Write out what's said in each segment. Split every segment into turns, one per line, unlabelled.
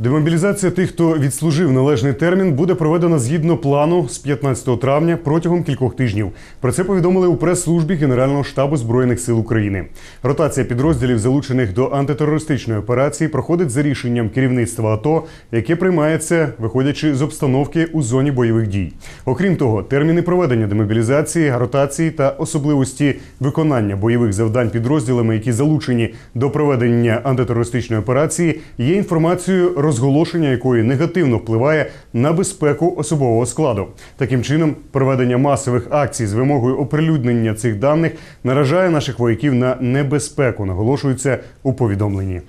Демобілізація тих, хто відслужив належний термін, буде проведена згідно плану з 15 травня протягом кількох тижнів. Про це повідомили у прес-службі Генерального штабу збройних сил України. Ротація підрозділів, залучених до антитерористичної операції, проходить за рішенням керівництва АТО, яке приймається, виходячи з обстановки у зоні бойових дій. Окрім того, терміни проведення демобілізації, ротації та особливості виконання бойових завдань підрозділами, які залучені до проведення антитерористичної операції, є інформацією розголошення якої негативно впливає на безпеку особового складу. Таким чином, проведення масових акцій з вимогою оприлюднення цих даних наражає наших вояків на небезпеку, наголошується у повідомленні.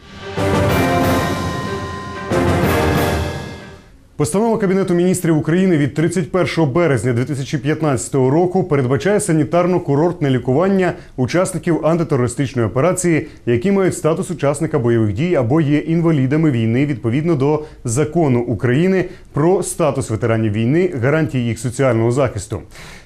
Постанова Кабінету міністрів України від 31 березня 2015 року передбачає санітарно-курортне лікування учасників антитерористичної операції, які мають статус учасника бойових дій або є інвалідами війни відповідно до закону України про статус ветеранів війни, гарантії їх соціального захисту.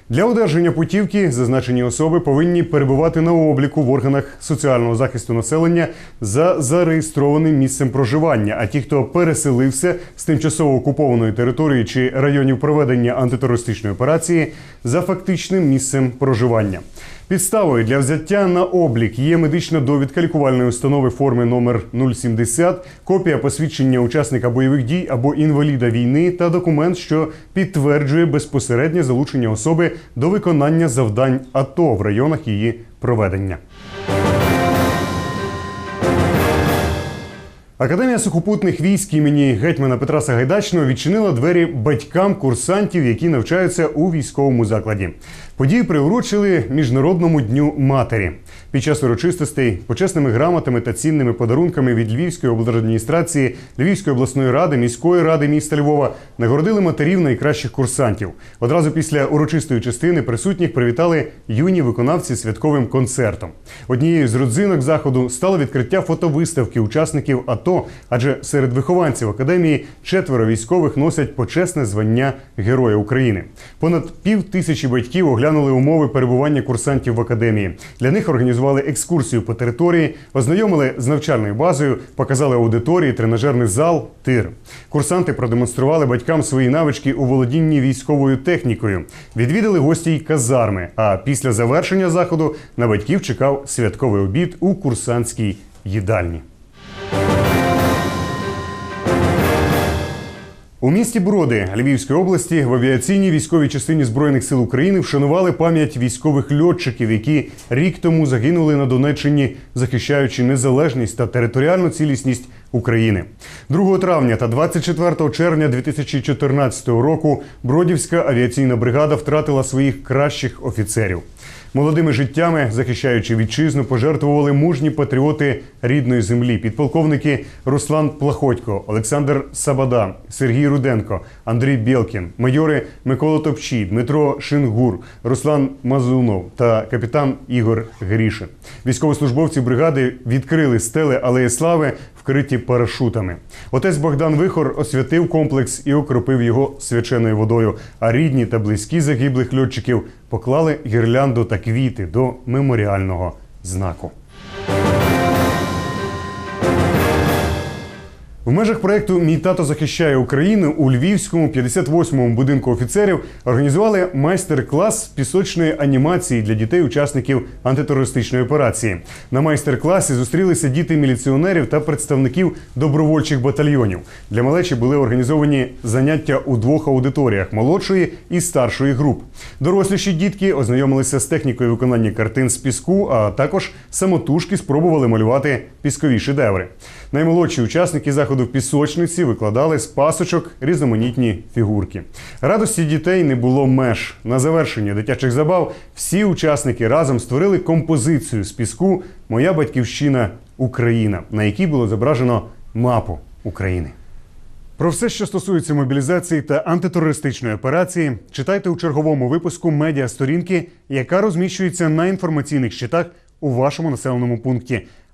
Для одержання путівки зазначені особи повинні перебувати на обліку в органах соціального захисту населення за зареєстрованим місцем проживання. А ті, хто переселився з тимчасово окупованої території чи районів проведення антитерористичної операції, за фактичним місцем проживання. Підставою для взяття на облік є медична довідка лікувальної установи форми номер 070, копія посвідчення учасника бойових дій або інваліда війни та документ, що підтверджує безпосереднє залучення особи до виконання завдань АТО в районах її проведення. Академія сухопутних військ імені гетьмана Петра Сагайдачного відчинила двері батькам курсантів, які навчаються у військовому закладі. Події приурочили Міжнародному дню матері. Під час урочистостей почесними грамотами та цінними подарунками від Львівської облдержадміністрації, Львівської обласної ради, міської ради міста Львова нагородили матерів найкращих курсантів. Одразу після урочистої частини присутніх привітали юні виконавці святковим концертом. Однією з родзинок заходу стало відкриття фотовиставки учасників АТО, адже серед вихованців академії четверо військових носять почесне звання Героя України. Понад пів тисячі батьків оглянули умови перебування курсантів в академії. Для них організували екскурсію по території, ознайомили з навчальною базою, показали аудиторії, тренажерний зал, тир. Курсанти продемонстрували батькам свої навички у володінні військовою технікою. Відвідали гості й казарми. А після завершення заходу на батьків чекав святковий обід у курсантській їдальні. У місті Броди Львівської області в авіаційній військовій частині збройних сил України вшанували пам'ять військових льотчиків, які рік тому загинули на Донеччині, захищаючи незалежність та територіальну цілісність України. 2 травня та 24 червня 2014 року Бродівська авіаційна бригада втратила своїх кращих офіцерів. Молодими життями, захищаючи вітчизну, пожертвували мужні патріоти рідної землі, підполковники Руслан Плахотько, Олександр Сабада, Сергій Руденко, Андрій Білкін, майори Микола Топчій, Дмитро Шингур, Руслан Мазунов та капітан Ігор Грішин. Військовослужбовці бригади відкрили стели Алеї Слави, вкриті парашутами. Отець Богдан Вихор освятив комплекс і окропив його свяченою водою. А рідні та близькі загиблих льотчиків поклали гірлянду та квіти до меморіального знаку. Межах проекту Мій тато захищає Україну у Львівському 58-му будинку офіцерів організували майстер-клас пісочної анімації для дітей-учасників антитерористичної операції. На майстер-класі зустрілися діти міліціонерів та представників добровольчих батальйонів. Для малечі були організовані заняття у двох аудиторіях молодшої і старшої груп. Доросліші дітки ознайомилися з технікою виконання картин з піску, а також самотужки спробували малювати піскові шедеври. Наймолодші учасники заходу в пісочниці викладали з пасочок різноманітні фігурки. Радості дітей не було меж. На завершення дитячих забав всі учасники разом створили композицію з піску Моя батьківщина Україна, на якій було зображено мапу України. Про все, що стосується мобілізації та антитерористичної операції, читайте у черговому випуску медіа сторінки, яка розміщується на інформаційних щитах у вашому населеному пункті